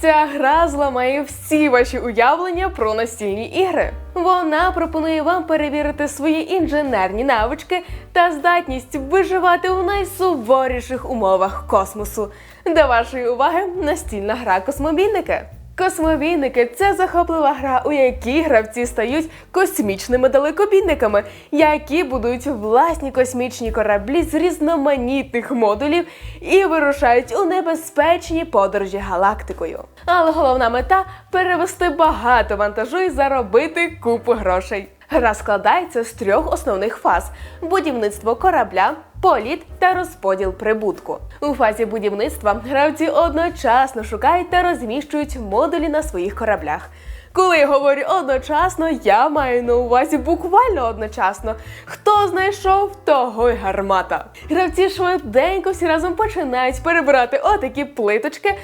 Ця гра зламає всі ваші уявлення про настільні ігри. Вона пропонує вам перевірити свої інженерні навички та здатність виживати у найсуворіших умовах космосу. До вашої уваги настільна гра космобійники. Космобійники це захоплива гра, у якій гравці стають космічними далекобійниками, які будують власні космічні кораблі з різноманітних модулів і вирушають у небезпечні подорожі галактикою. Але головна мета перевести багато вантажу і заробити купу грошей. Гра складається з трьох основних фаз: будівництво корабля, політ та розподіл прибутку. У фазі будівництва гравці одночасно шукають та розміщують модулі на своїх кораблях. Коли я говорю одночасно, я маю на увазі буквально одночасно. Хто знайшов, того й гармата. Гравці швиденько всі разом починають перебирати отакі плиточки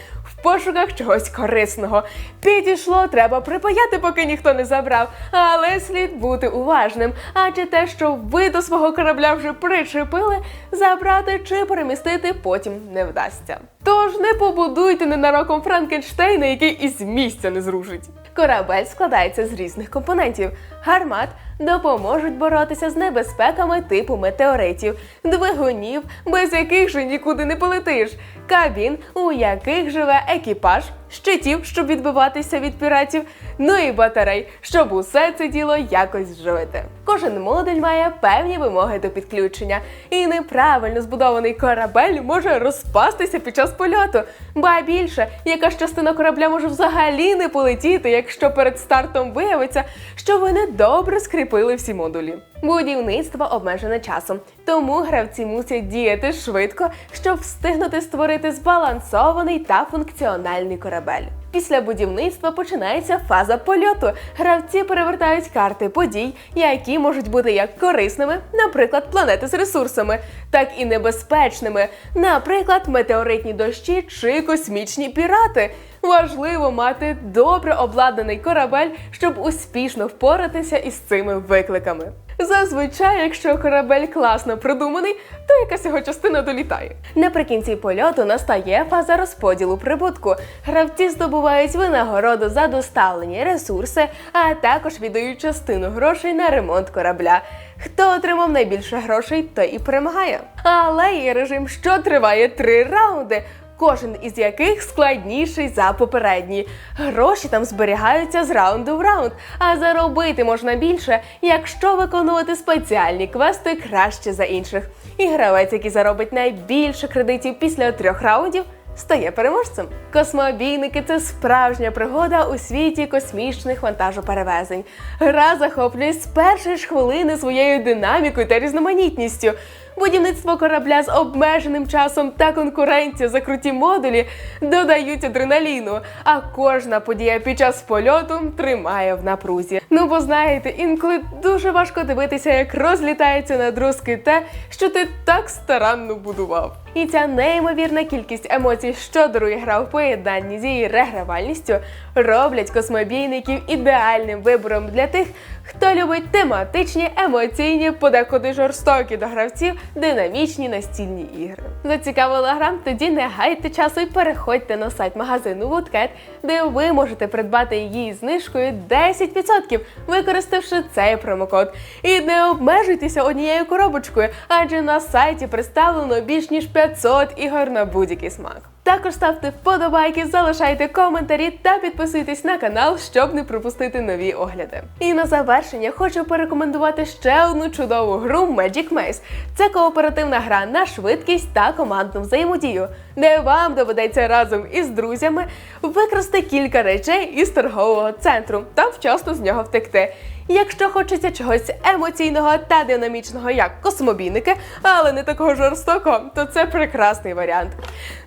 пошуках чогось корисного. Підійшло, треба припаяти, поки ніхто не забрав. Але слід бути уважним, адже те, що ви до свого корабля вже причепили, забрати чи перемістити потім не вдасться. Тож не побудуйте ненароком Франкенштейна, який із місця не зрушить. Корабель складається з різних компонентів. Гармат допоможуть боротися з небезпеками типу метеоритів, двигунів, без яких же нікуди не полетиш, кабін, у яких живе екіпаж, щитів, щоб відбиватися від піратів, ну і батарей, щоб усе це діло якось живити. Кожен модуль має певні вимоги до підключення, і неправильно збудований корабель може розпастися під час польоту. Ба більше, якась частина корабля може взагалі не полетіти, якщо перед стартом виявиться, що ви недобре скріпили всі модулі. Будівництво обмежене часом, тому гравці мусять діяти швидко, щоб встигнути створити збалансований та функціональний корабель. Після будівництва починається фаза польоту. Гравці перевертають карти подій, які можуть бути як корисними, наприклад, планети з ресурсами, так і небезпечними, наприклад, метеоритні дощі чи космічні пірати. Важливо мати добре обладнаний корабель, щоб успішно впоратися із цими викликами. Зазвичай, якщо корабель класно придуманий, то якась його частина долітає. Наприкінці польоту настає фаза розподілу прибутку. Гравці здобувають винагороду за доставлені ресурси, а також віддають частину грошей на ремонт корабля. Хто отримав найбільше грошей, той і перемагає. Але є режим, що триває три раунди кожен із яких складніший за попередній. Гроші там зберігаються з раунду в раунд, а заробити можна більше, якщо виконувати спеціальні квести краще за інших. І гравець, який заробить найбільше кредитів після трьох раундів. Стає переможцем. Космобійники це справжня пригода у світі космічних вантажоперевезень. Гра захоплює з першої ж хвилини своєю динамікою та різноманітністю. Будівництво корабля з обмеженим часом та конкуренція за круті модулі додають адреналіну, а кожна подія під час польоту тримає в напрузі. Ну бо знаєте, інколи дуже важко дивитися, як розлітається на друзки те, що ти так старанно будував. І ця неймовірна кількість емоцій, що дарує гра в поєднанні з її регравальністю, роблять космобійників ідеальним вибором для тих, хто любить тематичні, емоційні, подекуди жорстокі до гравців, динамічні настільні ігри. Зацікавила гра? Тоді не гайте часу і переходьте на сайт магазину Woodcat, де ви можете придбати її знижкою 10%, використавши цей промокод. І не обмежуйтеся однією коробочкою, адже на сайті представлено більш ніж 500 ігор на будь-який смак. Також ставте вподобайки, залишайте коментарі та підписуйтесь на канал, щоб не пропустити нові огляди. І на завершення хочу порекомендувати ще одну чудову гру Magic Maze. Це кооперативна гра на швидкість та командну взаємодію, де вам доведеться разом із друзями викрасти кілька речей із торгового центру та вчасно з нього втекти. Якщо хочеться чогось емоційного та динамічного, як космобійники, але не такого жорстокого, то це прекрасний варіант.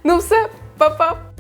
Ну все, па-па!